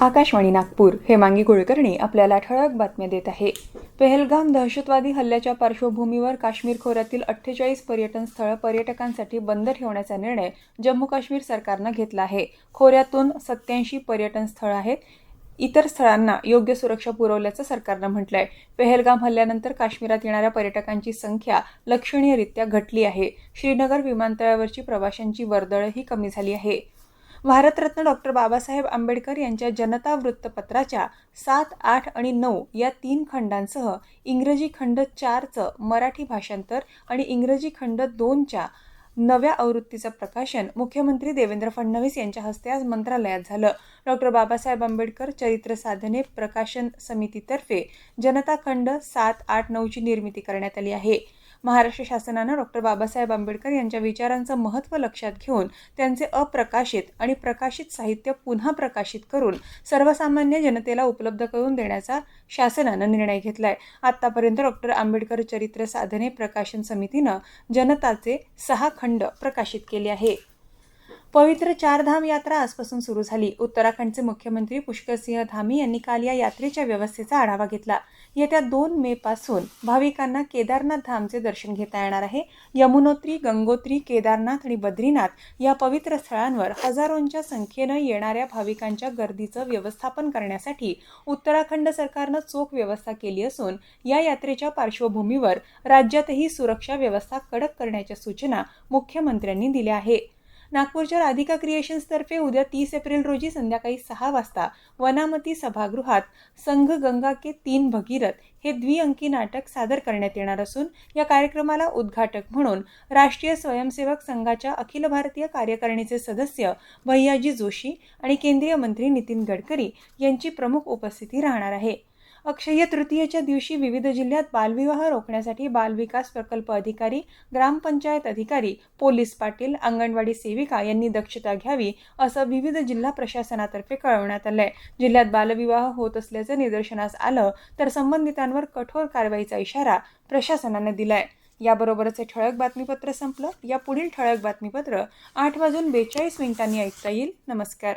आकाशवाणी नागपूर हेमांगी कुलकर्णी आपल्याला ठळक बातम्या देत आहे. पेहलगाम दहशतवादी हल्ल्याच्या पार्श्वभूमीवर काश्मीर खोऱ्यातील अठ्ठेचाळीस पर्यटन स्थळं पर्यटकांसाठी बंद ठेवण्याचा निर्णय जम्मू काश्मीर सरकारनं घेतला आहे. खोऱ्यातून सत्याऐंशी पर्यटन स्थळं आहेत. इतर स्थळांना योग्य सुरक्षा पुरवल्याचं सरकारनं म्हटलंय. पेहलगाम हल्ल्यानंतर काश्मीरात येणाऱ्या पर्यटकांची संख्या लक्षणीयरित्या घटली आहे. श्रीनगर विमानतळावरची प्रवाशांची वर्दळही कमी झाली आहे. भारतरत्न डॉक्टर बाबासाहेब आंबेडकर यांच्या जनता वृत्तपत्राच्या सात आठ आणि नऊ या तीन खंडांसह इंग्रजी खंड चारचं मराठी भाषांतर आणि इंग्रजी खंड दोनच्या नव्या आवृत्तीचं प्रकाशन मुख्यमंत्री देवेंद्र फडणवीस यांच्या हस्ते आज मंत्रालयात झालं. डॉक्टर बाबासाहेब आंबेडकर चरित्र साधने प्रकाशन समितीतर्फे जनता खंड सात आठ नऊची निर्मिती करण्यात आली आहे. महाराष्ट्र शासनानं डॉक्टर बाबासाहेब आंबेडकर यांच्या विचारांचं महत्त्व लक्षात घेऊन त्यांचे अप्रकाशित आणि प्रकाशित साहित्य पुन्हा प्रकाशित करून सर्वसामान्य जनतेला उपलब्ध करून देण्याचा शासनानं निर्णय घेतलाय. आतापर्यंत डॉक्टर आंबेडकर चरित्र साधने प्रकाशन समितीनं जनताचे सहा खंड प्रकाशित केले आहे पवित्र चारधाम यात्रा आजपासून सुरू झाली. उत्तराखंडचे मुख्यमंत्री पुष्करसिंह धामी यांनी काल या यात्रेच्या व्यवस्थेचा आढावा घेतला. येत्या दोन मे पासून भाविकांना केदारनाथ धामचे दर्शन घेता येणार आहे. यमुनोत्री गंगोत्री केदारनाथ आणि बद्रीनाथ या पवित्र स्थळांवर हजारोंच्या संख्येनं येणाऱ्या भाविकांच्या गर्दीचं व्यवस्थापन करण्यासाठी उत्तराखंड सरकारनं चोख व्यवस्था केली असून या यात्रेच्या पार्श्वभूमीवर राज्यातही सुरक्षा व्यवस्था कडक करण्याच्या सूचना मुख्यमंत्र्यांनी दिल्या आहे नागपूरच्या राधिका क्रिएशन्सतर्फे उद्या तीस एप्रिल रोजी संध्याकाळी सहा वाजता वनामती सभागृहात संघ गंगा के तीन भगीरथ हे द्विअंकी नाटक सादर करण्यात येणार असून या कार्यक्रमाला उद्घाटक म्हणून राष्ट्रीय स्वयंसेवक संघाच्या अखिल भारतीय कार्यकारिणीचे सदस्य भैयाजी जोशी आणि केंद्रीय मंत्री नितीन गडकरी यांची प्रमुख उपस्थिती राहणार आहे. अक्षय तृतीयेच्या दिवशी विविध जिल्ह्यात बालविवाह रोखण्यासाठी बालविकास प्रकल्प अधिकारी ग्रामपंचायत अधिकारी पोलीस पाटील अंगणवाडी सेविका यांनी दक्षता घ्यावी असं विविध जिल्हा प्रशासनातर्फे कळवण्यात आलंय. जिल्ह्यात बालविवाह होत असल्याचं निदर्शनास आलं तर संबंधितांवर कठोर कारवाईचा इशारा प्रशासनानं दिलाय. याबरोबरच हे ठळक बातमीपत्र संपलं. या पुढील ठळक बातमीपत्र आठ वाजून बेचाळीस मिनिटांनी ऐकता येईल. नमस्कार.